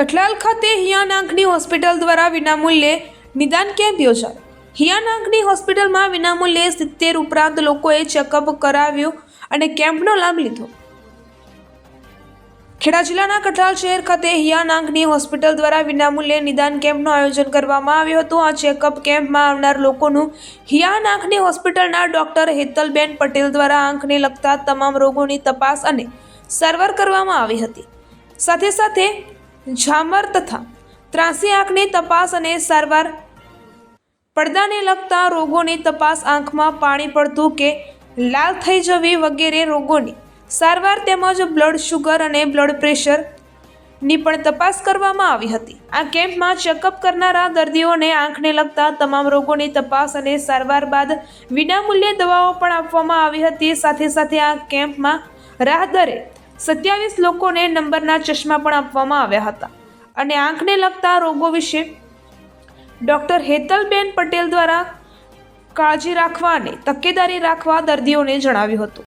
કઠલાલ ખાતે હિયાન આંખની હોસ્પિટલ દ્વારા વિનામૂલ્યે નિદાન કેમ્પ યોજાયો. હિયાન આંખની હોસ્પિટલમાં વિનામૂલ્યે સિત્તેર ઉપરાંત લોકોએ ચેકઅપ કરાવ્યું અને કેમ્પનો લાભ લીધો. ખેડા જિલ્લાના કઠલાલ શહેર ખાતે હિયાન આંખની હોસ્પિટલ દ્વારા વિનામૂલ્યે નિદાન કેમ્પનું આયોજન કરવામાં આવ્યું હતું. આ ચેકઅપ કેમ્પમાં આવનાર લોકોનું હિયાન આંખની હોસ્પિટલના ડોક્ટર હેતલબેન પટેલ દ્વારા આંખને લગતા તમામ રોગોની તપાસ અને સારવાર કરવામાં આવી હતી. સાથે સાથે ઝામર તથા ત્રાસી આંખની તપાસ અને સારવાર. પડદાને લગતા રોગોની તપાસ આંખમાં પાણી પડતું કે લાલ થઈ જવી વગેરે રોગોની સારવાર તેમજ બ્લડ શુગર અને બ્લડ પ્રેશરની પણ તપાસ કરવામાં આવી હતી. આ કેમ્પમાં ચેકઅપ કરનારા દર્દીઓને આંખને લગતા તમામ રોગોની તપાસ અને સારવાર બાદ વિનામૂલ્યે દવાઓ પણ આપવામાં આવી હતી. સાથે સાથે આ કેમ્પમાં રાહદરે સત્યાવીસ લોકોને નંબરના ચશ્મા પણ આપવામાં આવ્યા હતા અને આંખને લગતા રોગો વિશે ડૉક્ટર હેતલબેન પટેલ દ્વારા કાળજી રાખવા અને તકેદારી રાખવા દર્દીઓને જણાવ્યું હતું.